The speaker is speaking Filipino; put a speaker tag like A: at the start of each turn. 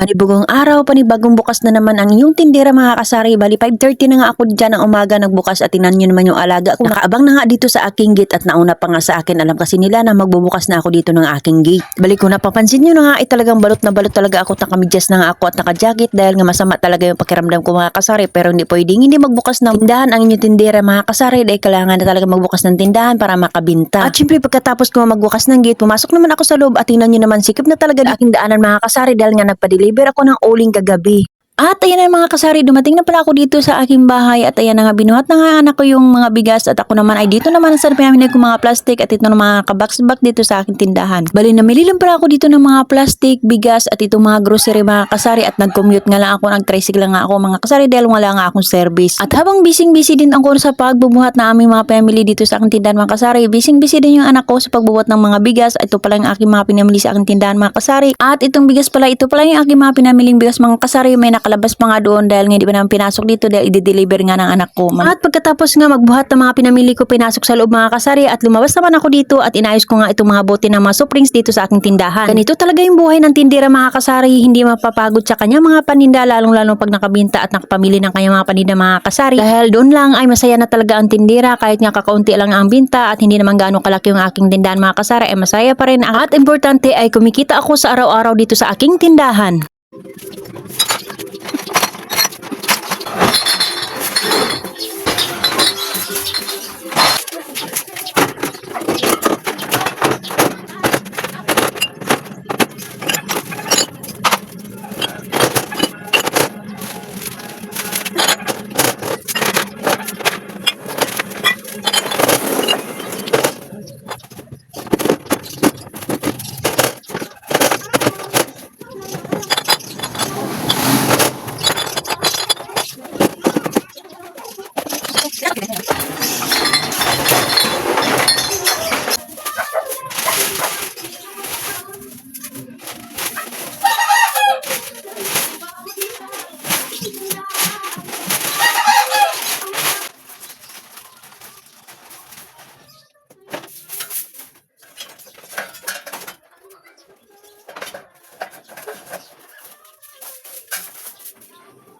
A: Panibugong araw, panibagong bukas na naman ang inyong tindera mga kasari. Bali 5.30 na nga ako dyan ng umaga nagbukas at tinan nyo naman yung alaga ko. Nakaabang na nga dito sa aking gate at nauna pa nga sa akin. Alam kasi nila na magbubukas na ako dito ng aking gate. Bali kung napapansin nyo na nga ay talagang balot na balot talaga ako. Nakamidyas na nga ako at naka-jacket dahil nga masama talaga yung pakiramdam ko mga kasari. Pero hindi pwedeng hindi magbukas ng tindahan ang inyong tindera mga kasari dahil kailangan na talaga magbukas ng tindahan para makabinta. At syempre pagkatapos ko magbukas ng gate, pumasok naman ako sa loob at tingnan nyo naman sikip na talaga aking daanan mga kasari dahil nga nagpa-deliver ako ng uling kagabi. At ayan na mga kasari, dumating na pala ako dito sa aking bahay at ayan na nga binuhat na nga anak ko yung mga bigas at ako naman ay dito naman sa pinamili ko mga plastic at ito ng mga kabox-box dito sa aking tindahan. Bali namili lang pala ako dito ng mga plastic, bigas at itong mga grocery mga kasari at nag-commute nga lang ako, nag-tricycle lang nga ako mga kasari dahil wala nga akong service. At habang busy-busy din ako sa pagbubuhat na aming mga family dito sa aking tindahan mga kasari, busy-busy din yung anak ko sa pagbubuhat ng mga bigas. Ito pala yung aking mga pinamili sa aking tindahan mga kasari. At itong bigas pala, ito pala yung aking mga pinamiling bigas mga kasari. May nakalabas pa nga doon dahil nga hindi pa naman pinasok dito dahil i-deliver nga ng anak ko. At pagkatapos nga magbuhat ng mga pinamili ko, pinasok sa loob mga kasari at lumabas naman ako dito at inayos ko nga itong mga bote ng mga soft dito sa aking tindahan. Ganito talaga yung buhay ng tindera mga kasari, hindi mapapagod sa kanya mga paninda lalong lalong pag nakabinta at nakapamili ng kanyang mga paninda mga kasari. Dahil doon lang ay masaya na talaga ang tindera kahit nga kakaunti lang ang binta at hindi naman gaano kalaki yung aking tindahan mga kasari ay masaya pa rin. At importante ay kumikita ako sa araw-araw dito sa aking tindahan. Thank you.